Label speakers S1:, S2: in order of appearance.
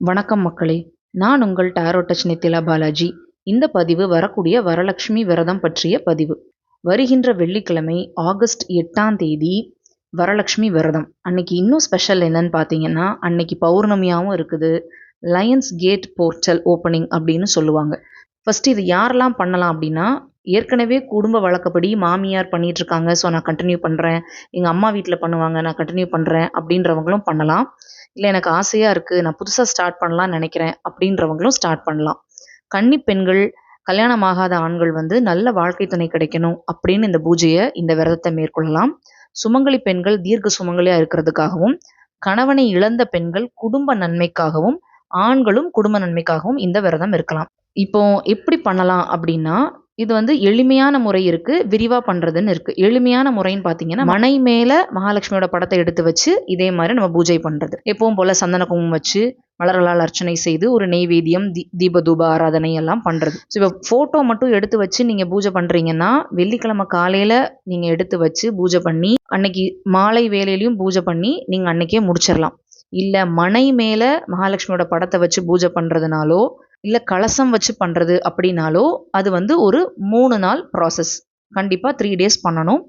S1: வணக்கம் மக்களே நான் உங்கள் டாரோ டச் நித்திலா பாலாஜி. இந்த பதிவு வரக்கூடிய வரலட்சுமி விரதம் பற்றிய பதிவு. வருகின்ற வெள்ளிக்கிழமை ஆகஸ்ட் எட்டாம் தேதி வரலட்சுமி விரதம். அன்னைக்கு இன்னும் ஸ்பெஷல் என்னன்னு பார்த்தீங்கன்னா அன்னைக்கு பௌர்ணமியாகவும் இருக்குது. லயன்ஸ் கேட் போர்ட்டல் ஓப்பனிங் அப்படின்னு சொல்லுவாங்க. ஃபஸ்ட்டு இது யாரெல்லாம் பண்ணலாம் அப்படின்னா ஏற்கனவே குடும்ப வழக்கப்படி மாமியார் பண்ணிட்டு இருக்காங்க ஸோ நான் கண்டினியூ பண்ணுறேன் எங்கள் அம்மா வீட்டில் பண்ணுவாங்க. நான் கண்டினியூ பண்ணுறேன் அப்படின்றவங்களும் பண்ணலாம். இல்லை எனக்கு ஆசையாக இருக்குது நான் புதுசாக ஸ்டார்ட் பண்ணலாம்னு நினைக்கிறேன். அப்படின்றவங்களும் ஸ்டார்ட் பண்ணலாம். கன்னி பெண்கள் கல்யாணம் ஆகாத ஆண்கள் வந்து நல்ல வாழ்க்கை துணை கிடைக்கணும் அப்படின்னு இந்த பூஜையை இந்த விரதத்தை மேற்கொள்ளலாம். சுமங்கலி பெண்கள் தீர்க்க சுமங்கலியாக இருக்கிறதுக்காகவும் கணவனை இழந்த பெண்கள் குடும்ப நன்மைக்காகவும் ஆண்களும் குடும்ப நன்மைக்காகவும் இந்த விரதம் இருக்கலாம். இப்போ எப்படி பண்ணலாம் அப்படின்னா இது வந்து எளிமையான முறை இருக்கு விரிவா பண்றதுன்னு இருக்கு. எளிமையான முறைன்னு பாத்தீங்கன்னா மனை மேல மகாலட்சுமியோட படத்தை எடுத்து வச்சு இதே மாதிரி நம்ம பூஜை பண்றது. எப்பவும் போல சந்தன குங்குமம் வச்சு மலர்களால் அர்ச்சனை செய்து ஒரு நெய்வேத்தியம் தி தீப தூப ஆராதனை எல்லாம் பண்றது. ஸோ இப்போ ஃபோட்டோ மட்டும் எடுத்து வச்சு நீங்க பூஜை பண்றீங்கன்னா வெள்ளிக்கிழமை காலையில நீங்க எடுத்து வச்சு பூஜை பண்ணி அன்னைக்கு மாலை வேலையிலையும் பூஜை பண்ணி நீங்க அன்னைக்கே முடிச்சிடலாம் இல்ல மனை மேல மகாலட்சுமியோட படத்தை வச்சு பூஜை பண்றதுனாலோ இல்லை கலசம் வச்சு பண்ணுறது அப்படின்னாலோ அது வந்து ஒரு மூணு நாள் ப்ராசஸ் கண்டிப்பாக த்ரீ டேஸ் பண்ணணும்.